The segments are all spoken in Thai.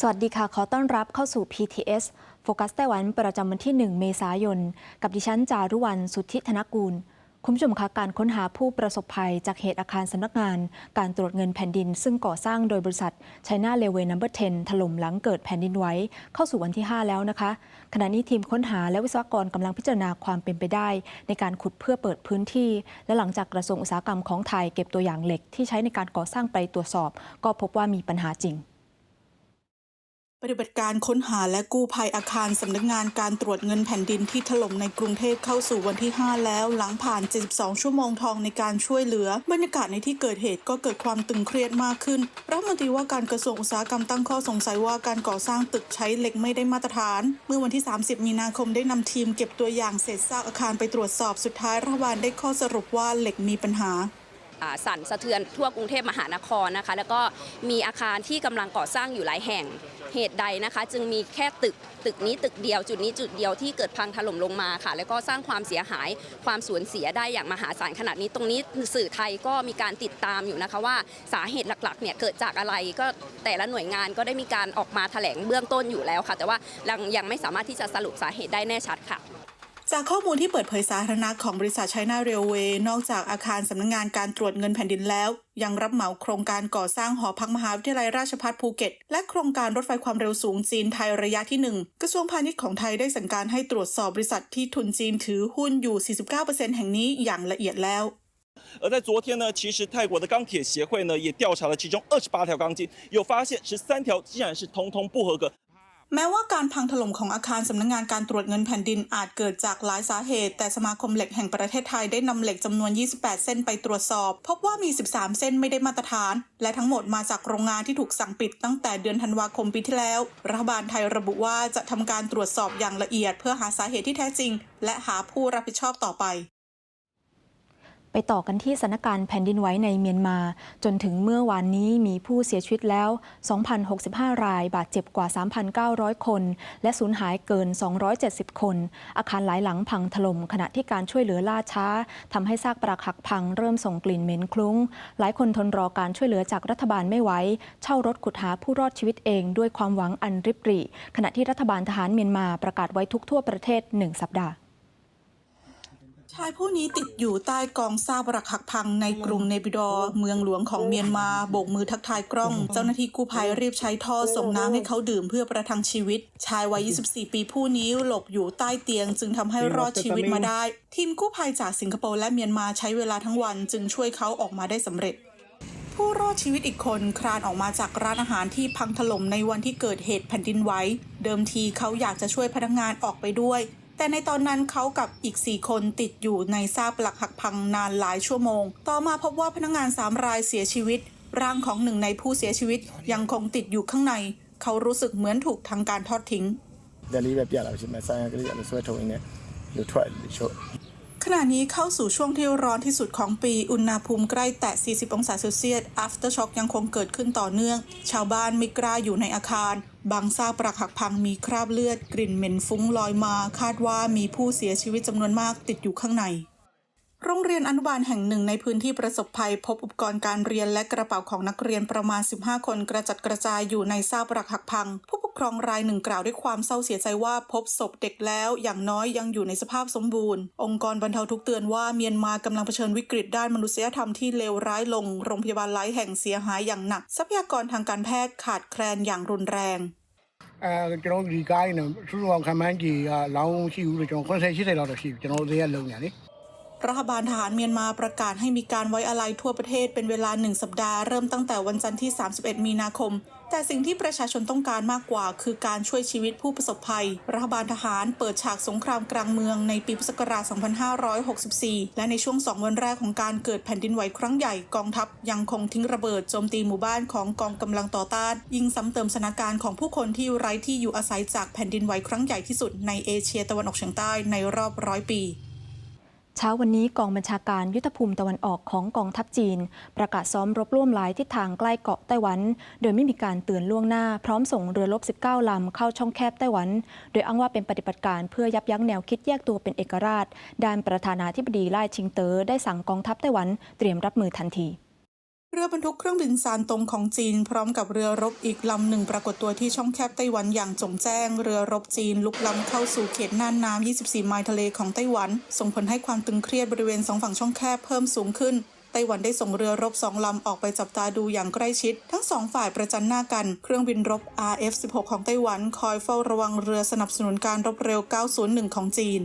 สวัสดีค่ะ ขอต้อนรับเข้าสู่ PTS โฟกัสไต้หวันประจำวันที่ 1 เมษายน กับดิฉันจารุวรรณสุทธิธนกูล คุณผู้ชมคะการค้นหาผู้ประสบภัยจากเหตุอาคารสำนักงาน การตรวจเงินแผ่นดิน ซึ่งก่อสร้างโดยบริษัท China Railway No. 10ถล่มหลังเกิดแผ่นดินไหวเข้าสู่วันที่ 5 แล้วนะคะ ขณะนี้ทีมค้นหาและวิศวกรกำลังพิจารณาความเป็นไปได้ ในการขุดเพื่อเปิดพื้นที่ และหลังจากกระทรวงอุตสาหกรรมของไทยเก็บตัวอย่างเหล็กที่ใช้ในการก่อสร้างไปตรวจสอบ ก็พบว่ามีปัญหาจริง ปฏิบัติการค้นหาและกู้ภัยอาคารสำนักงานการตรวจเงินแผ่นดินที่ถล่มในกรุงเทพเข้าสู่วันที่ 5 แล้ว หลังผ่าน 72 ชั่วโมงทองในการช่วยเหลือ บรรยากาศในที่เกิดเหตุก็เกิดความตึงเครียดมากขึ้นรัฐมนตรีว่าการกระทรวงอุตสาหกรรมตั้งข้อสงสัยว่าการก่อสร้างตึกใช้เหล็กไม่ได้มาตรฐาน เมื่อวันที่ 30 มีนาคมได้นำทีมเก็บตัวอย่างเศษซากอาคารไปตรวจสอบสุดท้ายรัฐบาลได้ข้อสรุปว่าเหล็กมีปัญหาอ่า สั่นสะเทือนทั่วกรุงเทพมหานครนะคะ แล้วก็มีอาคารที่กำลังก่อสร้างอยู่หลายแห่งเหตุใดนะคะ จึงมีแค่ตึกตึกนี้ตึกเดียวจุดนี้จุดเดียวที่เกิดพังถล่มลงมาค่ะ แล้วก็สร้างความเสียหายความสูญเสียได้อย่างมหาศาลขนาดนี้ ตรงนี้สื่อไทยก็มีการติดตามอยู่นะคะว่าสาเหตุหลักๆเนี่ยเกิดจากอะไรก็แต่ละหน่วยงานก็ได้มีการออกมาแถลงเบื้องต้นอยู่แล้วค่ะ แต่ว่ายังยังไม่สามารถที่จะสรุปสาเหตุได้แน่ชัดค่ะ จากข้อมูลที่เปิดเผยสาธารณะของบริษัท China Railway นอกจากอาคารสำนักงงานการตรวจเงินแผ่นดินแล้ว ยังรับเหมาโครงการก่อสร้างหอพักมหาวิทยาลัยราชภัฏภูเก็ต และโครงการรถไฟความเร็วสูงจีนไทยระยะที่ 1 กระทรวงพาณิชย์ของไทยได้สั่งการให้ตรวจสอบบริษัทที่ทุนจีนถือหุ้นอยู่ 49%แห่งนี้อย่างละเอียดแล้ว 而在昨天呢，其实泰国的钢铁协会呢也调查了其中二十八条钢筋，有发现十三条竟然是通通不合格。 แม้ว่าการพังถล่มของอาคารสำนักงงานการตรวจเงินแผ่นดินอาจเกิดจากหลายสาเหตุ แต่สมาคมเหล็กแห่งประเทศไทยได้นำเหล็กจำนวน 28 เส้นไปตรวจสอบ พบว่ามี 13 เส้นไม่ได้มาตรฐาน และทั้งหมดมาจากโรงงานที่ถูกสั่งปิดตั้งแต่เดือนธันวาคมปีที่แล้ว รัฐบาลไทยระบุว่าจะทำการตรวจสอบอย่างละเอียด เพื่อหาสาเหตุที่แท้จริง และหาผู้รับผิดชอบต่อไป ไปต่อกันที่สถานการณ์แผ่นดินไหวในเมียนมา จนถึงเมื่อวานนี้มีผู้เสียชีวิตแล้ว 2,065 ราย บาดเจ็บกว่า 3,900 คน และสูญหายเกิน 270 คน อาคารหลายหลังพังถล่มขณะที่การช่วยเหลือล่าช้าทำให้ซากปรักหักพังเริ่มส่งกลิ่นเหม็นคลุ้ง หลายคนทนรอการช่วยเหลือจากรัฐบาลไม่ไหวเช่ารถขุดหาผู้รอดชีวิตเองด้วยความหวังอันริบหรี่ ขณะที่รัฐบาลทหารเมียนมาประกาศไว้ทุกทั่วประเทศหนึ่งสัปดาห์ ชายผู้นี้ติดอยู่ใต้กองซากปรักหักพังในกรุงเนปิดอร์เมืองหลวงของเมียนมาโบกมือทักทายกล้อง เจ้าหน้าที่กู้ภัยรีบใช้ท่อส่งน้ำให้เขาดื่มเพื่อประทังชีวิต ชายวัย 24 ปีผู้นี้หลบอยู่ใต้เตียงจึงทำให้รอดชีวิตมาได้ ทีมกู้ภัยจากสิงคโปร์และเมียนมาใช้เวลาทั้งวันจึงช่วยเขาออกมาได้สำเร็จผู้รอดชีวิตอีกคนคลานออกมาจากร้านอาหารที่พังถล่มในวันที่เกิดเหตุแผ่นดินไหว เดิมทีเขาอยากจะช่วยพนักงานออกไปด้วย แต่ในตอนนั้นเขากับอีก 4 คนติดอยู่ในซากปลักหักพังนานหลายชั่วโมง ต่อมาพบว่าพนักงานสามรายเสียชีวิต ร่างของหนึ่งในผู้เสียชีวิตยังคงติดอยู่ข้างใน เขารู้สึกเหมือนถูกทางการทอดทิ้ง เดลี่แบบอย่าเราใช่ไหมสร้างก็เลยยากจะช่วยทวิงเนี่ยอยู่ทั่ว ขณะนี้เข้าสู่ช่วงที่ร้อนที่สุดของปี อุณหภูมิใกล้แตะ 40 องศาเซลเซียส after shock ยังคงเกิดขึ้นต่อเนื่อง ชาวบ้านไม่กล้าอยู่ในอาคาร บางซากปรักหักพังมีคราบเลือด กลิ่นเหม็นฟุ้งลอยมา คาดว่ามีผู้เสียชีวิตจำนวนมากติดอยู่ข้างใน โรงเรียนอนุบาลแห่งหนึ่งในพื้นที่ประสบภัย พบอุปกรณ์การเรียนและกระเป๋าของนักเรียนประมาณ 15 คนกระจัดกระจายอยู่ในซากปรักหักพังผู้ป ครองรายหนึ่งกล่าวด้วยความเศร้าเสียใจว่าพบศพเด็กแล้วอย่างน้อยยังอยู่ในสภาพสมบูรณ์ องค์กรบรรเทาทุกข์เตือนว่าเมียนมากำลังเผชิญวิกฤตด้านมนุษยธรรมที่เลวร้ายลง โรงพยาบาลหลายแห่งเสียหายอย่างหนัก ทรัพยากรทางการแพทย์ขาดแคลนอย่างรุนแรง အဲကျွန်တော်တို့ဒီကားရင်တော့စူးစူးအောင်ခံမှန်းကြည့်ကလောင်းရှိဘူးလို့ကျွန်တော်80 80လောက်တော့ရှိပြီကျွန်တော်တို့တွေကလုံညာလေ รัฐบาลทหารเมียนมาประกาศให้มีการไว้อาลัยทั่วประเทศเป็นเวลาหนึ่งสัปดาห์เริ่มตั้งแต่วันจันทร์ที่ 31 มีนาคม แต่สิ่งที่ประชาชนต้องการมากกว่า คือการช่วยชีวิตผู้ประสบภัย รัฐบาลทหารเปิดฉากสงครามกลางเมืองในปีพุทธศักราช 2564 และในช่วงสองวันแรกของการเกิดแผ่นดินไหวครั้งใหญ่กองทัพยังคงทิ้งระเบิดโจมตีหมู่บ้านของกองกำลังต่อต้าน ยิงซ้ำเติมสถานการณ์ของผู้คนที่ไร้ที่อยู่อาศัยจากแผ่นดินไหวครั้งใหญ่ที่สุดในเอเชียตะวันออกเฉียงใต้ในรอบร้อยปี เช้าวันนี้กองบัญชาการยุทธภูมิตะวันออกของกองทัพจีน ประกาศซ้อมรบร่วมหลายทิศทางใกล้เกาะไต้หวัน โดยไม่มีการเตือนล่วงหน้า พร้อมส่งเรือรบ 19 ลำเข้าช่องแคบไต้หวัน โดยอ้างว่าเป็นปฏิบัติการเพื่อยับยั้งแนวคิดแยกตัวเป็นเอกราช ด้านประธานาธิบดีไล่ชิงเตอ๋อได้สั่งกองทัพไต้หวันเตรียมรับมือทันที รือบรรทุกเครื่องบินซานตงของจีน พร้อมกับเรือรบอีกลำหนึ่งปรากฏตัวที่ช่องแคบไต้หวันอย่างจงแจ้ง เรือรบจีนลุกล้ำเข้าสู่เขตน่านน้ำ 24 ไมล์ทะเลของไต้หวัน ส่งผลให้ความตึงเครียดบริเวณสองฝั่งช่องแคบเพิ่มสูงขึ้น ไต้หวันได้ส่งเรือรบสองลำออกไปจับตาดูอย่างใกล้ชิด ทั้งสองฝ่ายประจันหน้ากัน เครื่องบินรบ RF-16 ของไต้หวัน คอยเฝ้าระวังเรือสนับสนุนการรบเร็ว 901 ของจีน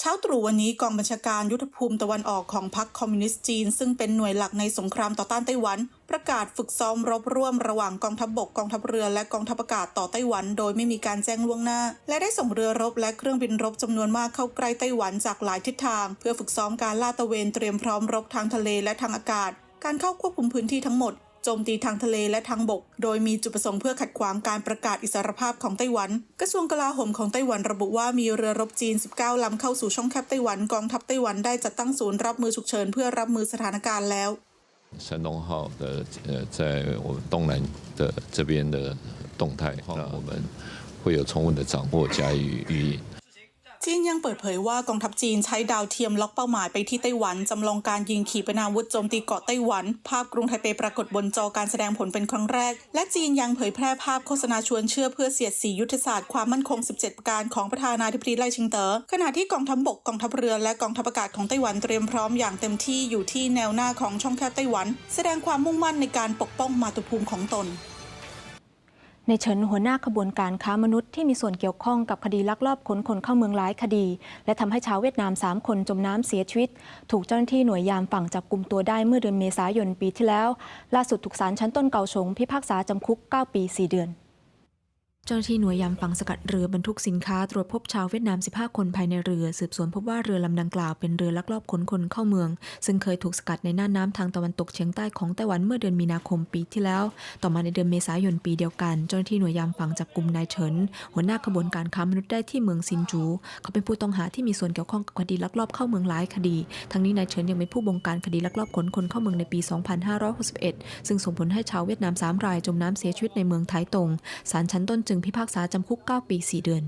เช้าตรู่วันนี้กองบัญชาการยุทธภูมิตะวันออกของพรรคคอมมิวนิสต์จีน ซึ่งเป็นหน่วยหลักในสงครามต่อต้านไต้หวัน ประกาศฝึกซ้อมรบร่วมระหว่างกองทัพบบกกองทัพเรือและกองทัพอากาศต่อไต้หวัน โดยไม่มีการแจ้งล่วงหน้า และได้ส่งเรือรบและเครื่องบินรบจำนวนมากเข้าใกล้ไต้หวันจากหลายทิศทาง เพื่อฝึกซ้อมการลาดตระเวนเตรียมพร้อมรบทางทะเลและทางอากาศการเข้าควบคุมพื้นที่ทั้งหมด จมตีทางทะเลและทางบก โดยมีจุดประสงค์เพื่อขัดขวางการประกาศอิสรภาพของไต้หวัน กระทรวงกลาโหมของไต้หวันระบุว่ามีเรือรบจีน 19 ลำเข้าสู่ช่องแคบไต้หวัน กองทัพไต้หวันได้จัดตั้งศูนย์รับมือฉุกเฉินเพื่อรับมือสถานการณ์แล้ว 山东号的呃，在我们东南的这边的动态，那我们会有充分的掌握加以予以。 จีนยังเปิดเผยว่ากองทัพจีนใช้ดาวเทียมล็อกเป้าหมายไปที่ไต้หวันจำลองการยิงขีปนาวุธโจมตีเกาะไต้หวัน ภาพกรุงไทเปปรากฏบนจอการแสดงผลเป็นครั้งแรก และจีนยังเผยแพร่ภาพโฆษณาชวนเชื่อเพื่อเสียดสียุทธศาสตร์ความมั่นคง 17 ประการของประธานาธิบดีไล่ชิงเตอ๋อขณะที่กองทัพบกกองทัพเรือและกองทัพอากาศของไต้หวันเตรียมพร้อมอย่างเต็มที่อยู่ที่แนวหน้าของช่องแคบไต้หวัน แสดงความมุ่งมั่นในการปกป้องมาตุภูมิของตน ในเฉินหัวหน้าขบวนการค้ามนุษย์ที่มีส่วนเกี่ยวข้องกับคดีลักลอบขนคนเข้าเมืองหลายคดี และทำให้ชาวเวียดนาม 3 คนจมน้ำเสียชีวิต ถูกเจ้าหน้าที่หน่วยยามฝั่งจับกลุ่มตัวได้เมื่อเดือนเมษายนปีที่แล้ว ล่าสุดถูกศาลชั้นต้นเกาสงพิพากษาจำคุก 9 ปี 4 เดือน เจ้าหน้าที่หน่วยยามฝั่งสกัดเรือบรรทุกสินค้าตรวจพบชาวเวียดนาม 15 คนภายในเรือ สืบสวนพบว่าเรือลำดังกล่าวเป็นเรือลักลอบขนคนเข้าเมือง ซึ่งเคยถูกสกัดในน่านน้ำทางตะวันตกเฉียงใต้ของไต้หวันเมื่อเดือนมีนาคมปีที่แล้ว ต่อมาในเดือนเมษายนปีเดียวกัน เจ้าหน้าที่หน่วยยามฝั่งจับกลุ่มนายเฉินหัวหน้าขบวนการค้ามนุษย์ได้ที่เมืองซินจู เขาเป็นผู้ต้องหาที่มีส่วนเกี่ยวข้องกับคดีลักลอบเข้าเมืองหลายคดี ทั้งนี้นายเฉินยังเป็นผู้บงการคดีลักลอบขนคนเข้าเมืองในปี 2561 ซึ่งส่งผลให้ชาวเวียดนาม3รายจมน้ำเสียชีวิตในเมืองไทตงศาลชั้นต้นจึงพิพากษาจำคุก 9 ปี 4 เดือน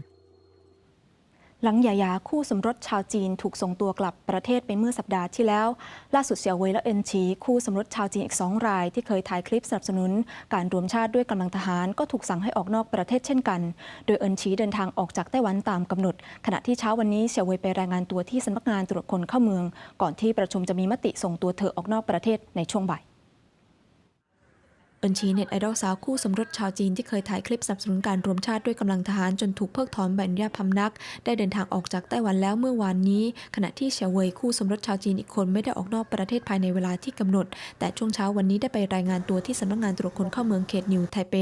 หลังหยายาคู่สมรสชาวจีนถูกส่งตัวกลับประเทศไปเมื่อสัปดาห์ที่แล้ว ล่าสุดเสี่ยวเวยและเอินชี คู่สมรสชาวจีนอีกสองราย ที่เคยถ่ายคลิปสนับสนุน การรวมชาติด้วยกำลังทหารก็ถูกสั่งให้ออกนอกประเทศเช่นกัน โดยเอินชีเดินทางออกจากไต้หวันตามกำหนด ขณะที่เช้าวันนี้เสี่ยวเวยไปรายงานตัวที่สำนักงานตรวจคนเข้าเมือง ก่อนที่ประชุมจะมีมติส่งตัวเธอออกนอกประเทศในช่วงบ่าย เอินชีเน็ตไอดอลสาวคู่สมรสชาวจีนที่เคยถ่ายคลิปสนับสนุนการรวมชาติด้วยกำลังทหารจนถูกเพิกถอนใบอนุญาตพำนัก ได้เดินทางออกจากไต้หวันแล้วเมื่อวานนี้ ขณะที่เฉียวเวยคู่สมรสชาวจีนอีกคนไม่ได้ออกนอกประเทศภายในเวลาที่กำหนด แต่ช่วงเช้าวันนี้ได้ไปรายงานตัวที่สำนักงานตรวจคนเข้าเมืองเขตนิวไทเป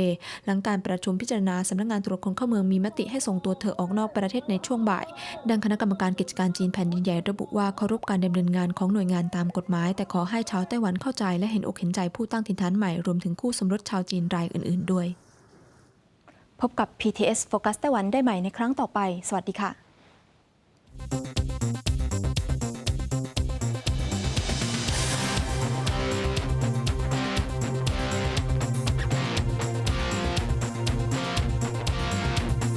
หลังการประชุมพิจารณาสำนักงานตรวจคนเข้าเมืองมีมติให้ส่งตัวเธอออกนอกประเทศในช่วงบ่าย ดังคณะกรรมการกิจการจีนแผ่นดินใหญ่ระบุว่าเคารพการดำเนินงานของหน่วยงานตามกฎหมาย แต่ขอให้ชาวไต้หวันเข้าใจและเห็นอกเห็นใจผู้ตั้งถิ่นฐานใหม่รวมถึงคู่สมรสชาวจีนรายอื่น ๆ ด้วย พบกับ PTS Focus ไต้หวันได้ใหม่ในครั้งต่อไป สวัสดีค่ะ